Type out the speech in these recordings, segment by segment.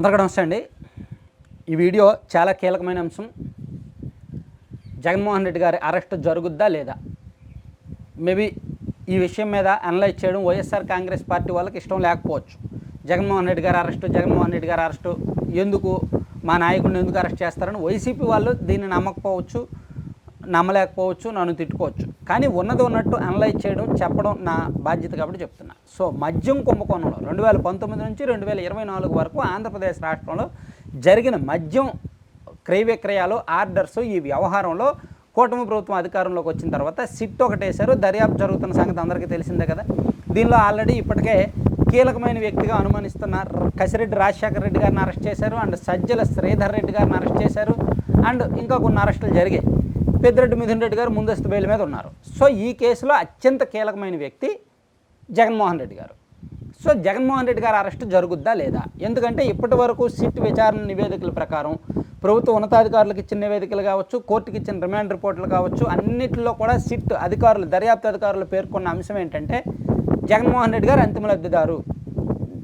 అందరికీ నమస్తే అండి. ఈ వీడియో చాలా కీలకమైన అంశం. జగన్మోహన్ రెడ్డి గారి అరెస్ట్ జరుగుద్దా లేదా? మేబీ ఈ విషయం మీద అనలైజ్ చేయడం వైఎస్ఆర్ కాంగ్రెస్ పార్టీ వాళ్ళకి ఇష్టం లేకపోవచ్చు. జగన్మోహన్ రెడ్డి గారి అరెస్టు జగన్మోహన్ రెడ్డి గారి అరెస్టు ఎందుకు? మా నాయకుడిని ఎందుకు అరెస్ట్ చేస్తారని? వైసీపీ వాళ్ళు దీన్ని నమ్మకపోవచ్చు నమ్మలేకపోవచ్చు నన్ను తిట్టుకోవచ్చు. కానీ ఉన్నది ఉన్నట్టు అనలైజ్ చేయడం చెప్పడం నా బాధ్యత కాబట్టి చెప్తున్నా. సో మద్యం కుంభకోణంలో రెండు వేల పంతొమ్మిది నుంచి రెండు వేల ఇరవై నాలుగు వరకు ఆంధ్రప్రదేశ్ రాష్ట్రంలో జరిగిన మద్యం క్రయ విక్రయాలు ఆర్డర్స్ ఈ వ్యవహారంలో కూటమి ప్రభుత్వం అధికారంలోకి వచ్చిన తర్వాత సిట్ ఒకటేశారు దర్యాప్తు జరుగుతున్న సంగతి అందరికీ తెలిసిందే కదా. దీనిలో ఆల్రెడీ ఇప్పటికే కీలకమైన వ్యక్తిగా అనుమానిస్తున్న కసిరెడ్డి రాజశేఖర రెడ్డి గారిని అరెస్ట్ చేశారు. అండ్ సజ్జల శ్రీధర్ రెడ్డి గారిని అరెస్ట్ చేశారు. అండ్ ఇంకా కొన్ని అరెస్టులు జరిగాయి. పెద్దిరెడ్డి మిథున్ రెడ్డి గారు ముందస్తు బెయిల్ మీద ఉన్నారు. సో ఈ కేసులో అత్యంత కీలకమైన వ్యక్తి జగన్మోహన్ రెడ్డి గారు. సో జగన్మోహన్ రెడ్డి గారు అరెస్ట్ జరుగుద్దా లేదా? ఎందుకంటే ఇప్పటి వరకు సిట్ విచారణ నివేదికల ప్రకారం ప్రభుత్వ ఉన్నతాధికారులకు ఇచ్చిన నివేదికలు కావచ్చు కోర్టుకి ఇచ్చిన రిమాండ్ రిపోర్టులు కావచ్చు అన్నింటిలో కూడా సిట్ అధికారులు దర్యాప్తు అధికారులు పేర్కొన్న అంశం ఏంటంటే జగన్మోహన్ రెడ్డి గారు అంతిమ లబ్ధిదారు.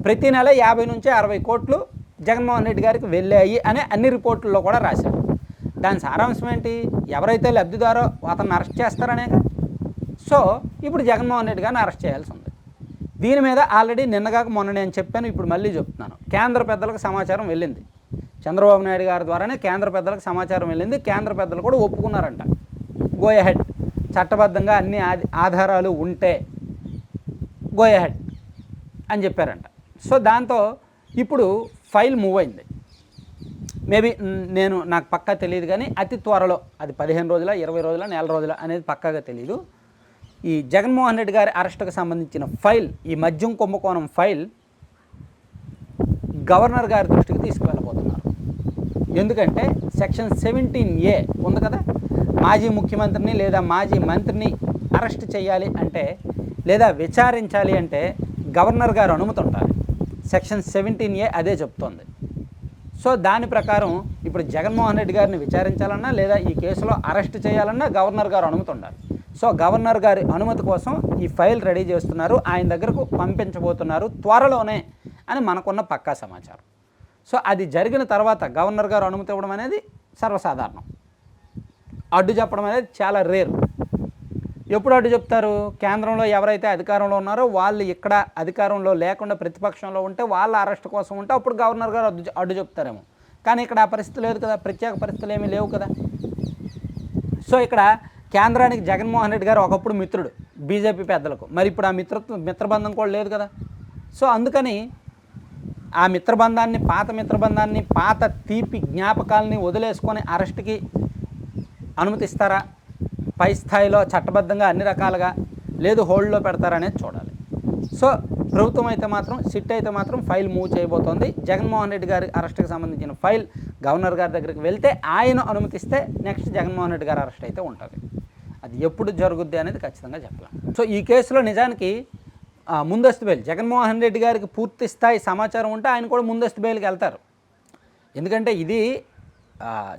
ప్రతి నెల యాభై నుంచి అరవై కోట్లు జగన్మోహన్ రెడ్డి గారికి వెళ్ళాయి అనే అన్ని రిపోర్టుల్లో కూడా రాశారు. దాని సారాంశం ఏంటి? ఎవరైతే లబ్ధిదారో అతన్ని అరెస్ట్ చేస్తారనే. సో ఇప్పుడు జగన్మోహన్ రెడ్డి గారిని అరెస్ట్ చేయాల్సి ఉంది. దీని మీద ఆల్రెడీ నిన్నగాక మొన్న నేను చెప్పాను ఇప్పుడు మళ్ళీ చెప్తున్నాను. కేంద్ర పెద్దలకు సమాచారం వెళ్ళింది. చంద్రబాబు నాయుడు గారి ద్వారానే కేంద్ర పెద్దలకు సమాచారం వెళ్ళింది. కేంద్ర పెద్దలు కూడా ఒప్పుకున్నారంట. గోయహెడ్ చట్టబద్ధంగా అన్ని ఆధారాలు ఉంటే గోయహెడ్ అని చెప్పారంట. సో దాంతో ఇప్పుడు ఫైల్ మూవ్ అయింది. మేబీ నేను నాకు పక్కా తెలియదు కానీ అతి త్వరలో అది పదిహేను రోజుల ఇరవై రోజుల నెల రోజుల అనేది పక్కాగా తెలియదు ఈ జగన్మోహన్ రెడ్డి గారి అరెస్టుకు సంబంధించిన ఫైల్ ఈ మద్యం కుంభకోణం ఫైల్ గవర్నర్ గారి దృష్టికి తీసుకువెళ్ళబోతున్నారు. ఎందుకంటే సెక్షన్ సెవెంటీన్ ఏ ఉంది కదా? మాజీ ముఖ్యమంత్రిని లేదా మాజీ మంత్రిని అరెస్ట్ చేయాలి అంటే లేదా విచారించాలి అంటే గవర్నర్ గారు అనుమతి ఉండాలి. సెక్షన్ సెవెంటీన్ ఏ అదే చెప్తోంది. సో దాని ప్రకారం ఇప్పుడు జగన్మోహన్ రెడ్డి గారిని విచారించాలన్నా లేదా ఈ కేసులో అరెస్ట్ చేయాలన్నా గవర్నర్ గారు అనుమతి ఉండాలి సో గవర్నర్ గారి అనుమతి కోసం ఈ ఫైల్ రెడీ చేస్తున్నారు. ఆయన దగ్గరకు పంపించబోతున్నారు త్వరలోనే అని మనకున్న పక్కా సమాచారం. సో అది జరిగిన తర్వాత గవర్నర్ గారు అనుమతి ఇవ్వడం అనేది సర్వసాధారణం. అడ్డు చెప్పడం అనేది చాలా రేర్. ఎప్పుడు అడ్డు చెప్తారు? కేంద్రంలో ఎవరైతే అధికారంలో ఉన్నారో వాళ్ళు ఇక్కడ అధికారంలో లేకుండా ప్రతిపక్షంలో ఉంటే వాళ్ళ అరెస్ట్ కోసం ఉంటే అప్పుడు గవర్నర్ గారు అడ్డు అడ్డు చెప్తారేమో. కానీ ఇక్కడ ఆ పరిస్థితి లేదు కదా. ప్రత్యేక పరిస్థితులు ఏమీ లేవు కదా. సో ఇక్కడ కేంద్రానికి జగన్మోహన్ రెడ్డి గారు ఒకప్పుడు మిత్రుడు బీజేపీ పెద్దలకు. మరి ఇప్పుడు ఆ మిత్రత్వం మిత్రబంధం కూడా లేదు కదా. సో అందుకని ఆ మిత్రబంధాన్ని పాత మిత్రబంధాన్ని పాత తీపి జ్ఞాపకాలని వదిలేసుకొని అరెస్ట్కి అనుమతిస్తారా? పై స్థాయిలో చట్టబద్ధంగా అన్ని రకాలుగా లేదు హోల్డ్లో పెడతారనేది చూడాలి. సో ప్రభుత్వం అయితే మాత్రం సిట్ అయితే మాత్రం ఫైల్ మూవ్ చేయబోతోంది. జగన్మోహన్ రెడ్డి గారి అరెస్ట్కి సంబంధించిన ఫైల్ గవర్నర్ గారి దగ్గరికి వెళ్తే ఆయన అనుమతిస్తే నెక్స్ట్ జగన్మోహన్ రెడ్డి గారి అరెస్ట్ అయితే ఉంటుంది. అది ఎప్పుడు జరుగుద్ది అనేది ఖచ్చితంగా చెప్పలేం. సో ఈ కేసులో నిజానికి ముందస్తు బెయిల్ జగన్మోహన్ రెడ్డి గారికి పూర్తి స్థాయి సమాచారం ఉంటే ఆయన కూడా ముందస్తు బెయిల్కి వెళ్తారు. ఎందుకంటే ఇది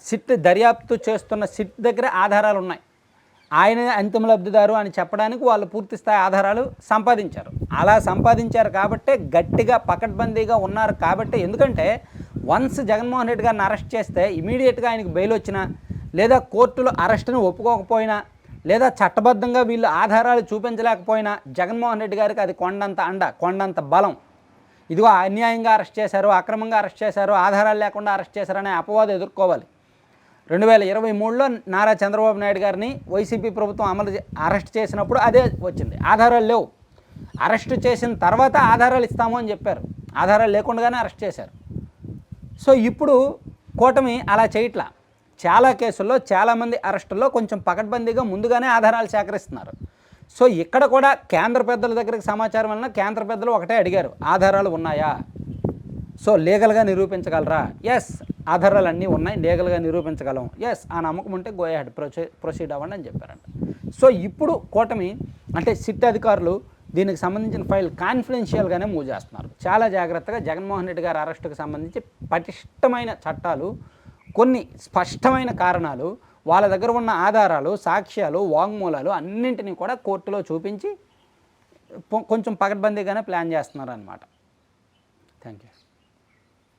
సిట్ దర్యాప్తు చేస్తున్న సిట్ దగ్గర ఆధారాలు ఉన్నాయి. ఆయన అంతిమ లబ్ధిదారు అని చెప్పడానికి వాళ్ళు పూర్తి స్థాయి ఆధారాలు సంపాదించారు. అలా సంపాదించారు కాబట్టే గట్టిగా పకడ్బందీగా ఉన్నారు కాబట్టి ఎందుకంటే వన్స్ జగన్మోహన్ రెడ్డి గారిని అరెస్ట్ చేస్తే ఇమీడియట్గా ఆయనకు బెయిల్ వచ్చినా లేదా కోర్టులో అరెస్ట్ని ఒప్పుకోకపోయినా లేదా చట్టబద్ధంగా వీళ్ళు ఆధారాలు చూపించలేకపోయినా జగన్మోహన్ రెడ్డి గారికి అది కొండంత అండ కొండంత బలం. ఇదిగో అన్యాయంగా అరెస్ట్ చేశారు అక్రమంగా అరెస్ట్ చేశారు ఆధారాలు లేకుండా అరెస్ట్ చేశారనే అపవాదం ఎదుర్కోవాలి. రెండు వేల ఇరవై మూడులో నారా చంద్రబాబు నాయుడు గారిని వైసీపీ ప్రభుత్వం అమలు చే- అరెస్ట్ చేసినప్పుడు అదే వచ్చింది. ఆధారాలు లేవు. అరెస్ట్ చేసిన తర్వాత ఆధారాలు ఇస్తాము అని చెప్పారు. ఆధారాలు లేకుండానే అరెస్ట్ చేశారు. సో ఇప్పుడు కూటమి అలా చేయట్లా. చాలా కేసుల్లో చాలామంది అరెస్టుల్లో కొంచెం పకడ్బందీగా ముందుగానే ఆధారాలు సేకరిస్తున్నారు. సో ఇక్కడ కూడా కేంద్ర పెద్దల దగ్గరికి సమాచారం వలన కేంద్ర పెద్దలు ఒకటే అడిగారు. ఆధారాలు ఉన్నాయా? సో లీగల్గా నిరూపించగలరా? ఎస్ ఆధారాలు అన్నీ ఉన్నాయి లీగల్గా నిరూపించగలం. ఎస్ ఆ నమ్మకం ఉంటే గో ప్రొసీ ప్రొసీడ్ అవ్వండి అని చెప్పారంట. సో ఇప్పుడు కూటమి అంటే సిట్ అధికారులు దీనికి సంబంధించిన ఫైల్ కాన్ఫిడెన్షియల్గానే మూవ్ చేస్తున్నారు. చాలా జాగ్రత్తగా జగన్మోహన్ రెడ్డి గారి అరెస్టుకు సంబంధించి పటిష్టమైన చట్టాలు కొన్ని స్పష్టమైన కారణాలు వాళ్ళ దగ్గర ఉన్న ఆధారాలు సాక్ష్యాలు వాంగ్మూలాలు అన్నింటినీ కూడా కోర్టులో చూపించి కొంచెం పకడ్బందీగానే ప్లాన్ చేస్తున్నారు అనమాట థ్యాంక్ యూ